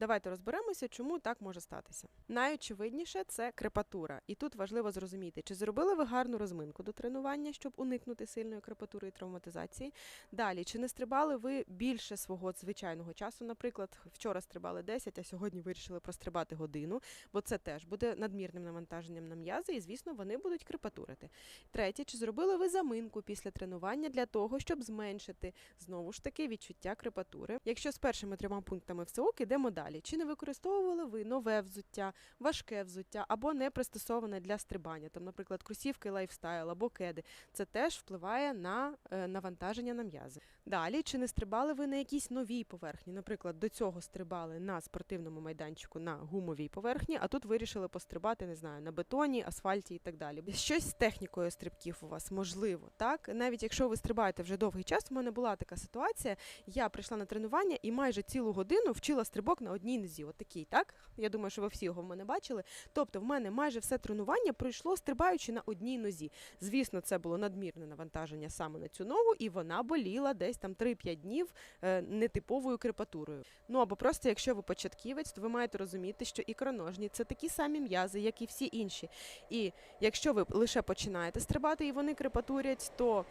Давайте розберемося, чому так може статися. Найочевидніше це крепатура, і тут важливо зрозуміти, чи зробили ви гарну розминку до тренування, щоб уникнути сильної крепатури і травматизації. Далі, чи не стрибали ви більше свого звичайного часу? Наприклад, вчора стрибали 10, а сьогодні вирішили прострибати годину, бо це теж буде надмірним навантаженням на м'язи, і звісно, вони будуть крепатурити. Третє, чи зробили ви заминку після тренування для того, щоб зменшити знову ж таки відчуття крепатури? Якщо з першими трьома пунктами все ок, ідемо далі. Чи не використовували ви нове взуття, важке взуття або не пристосоване для стрибання, там, наприклад, кросівки лайфстайл або кеди? Це теж впливає на е, навантаження на м'язи. Далі, чи не стрибали ви на якійсь новій поверхні? Наприклад, до цього стрибали на спортивному майданчику на гумовій поверхні, а тут вирішили пострибати, не знаю, на бетоні, асфальті і так далі. Щось з технікою стрибків у вас можливо, так? Навіть якщо ви стрибаєте вже довгий час, у мене була така ситуація. Я прийшла на тренування і майже цілу годину вчила стрибок на одній нозі. От такий, так? Я думаю, що ви всі його в мене бачили. Тобто, в мене майже все тренування пройшло стрибаючи на одній нозі. Звісно, це було надмірне навантаження саме на цю ногу, і вона боліла десь там 3-5 днів е, нетиповою крепатурою. Ну або просто, якщо ви початківець, то ви маєте розуміти, що ікроножні це такі самі м'язи, як і всі інші. І якщо ви лише починаєте стрибати і вони крепатурять, то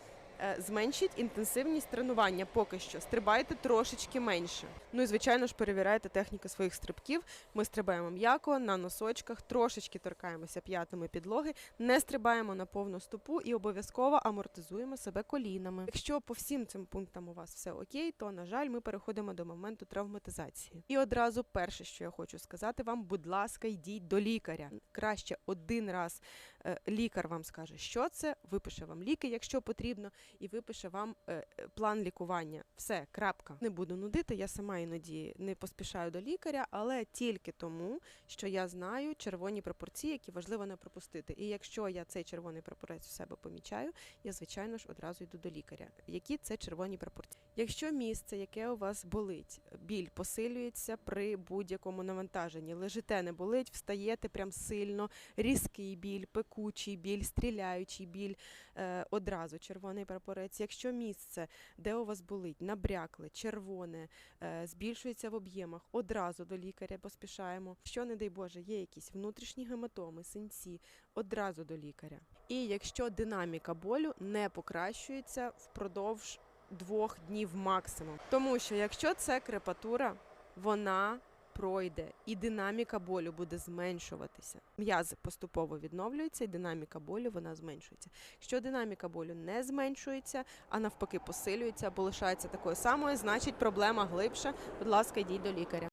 зменшіть інтенсивність тренування поки що. Стрибайте трошечки менше. Ну і звичайно ж перевіряйте техніку своїх стрибків. Ми стрибаємо м'яко на носочках, трошечки торкаємося п'ятами підлоги, не стрибаємо на повну стопу і обов'язково амортизуємо себе колінами. Якщо по всім цим пунктам у вас все окей, то на жаль, ми переходимо до моменту травматизації. І одразу перше, що я хочу сказати вам, будь ласка, йдіть до лікаря. Краще один раз е, лікар вам скаже, що це, випише вам ліки, якщо потрібно, і випише вам е, е, план лікування. Все, крапка. Не буду нудити. Я сама іноді не поспішаю до лікаря, але тільки тому, що я знаю червоні пропорції, які важливо не пропустити. І якщо я цей червоний прапорець у себе помічаю, я звичайно ж одразу йду до лікаря. Які це червоні пропорції? Якщо місце, яке у вас болить, біль посилюється при будь-якому навантаженні, лежите, не болить, встаєте прям сильно, різкий біль, пекучий біль, стріляючий біль, е, одразу червоний прапорець. Якщо місце, де у вас болить, набрякле, червоне, е, збільшується в об'ємах, одразу до лікаря поспішаємо. Що, не дай Боже, є якісь внутрішні гематоми, синці, одразу до лікаря. І якщо динаміка болю не покращується впродовж двох днів максимум. Тому що якщо це крепатура, вона пройде і динаміка болю буде зменшуватися. М'язи поступово відновлюються, і динаміка болю вона зменшується. Якщо динаміка болю не зменшується, а навпаки посилюється або лишається такою самою, значить проблема глибша. Будь ласка, йдіть до лікаря.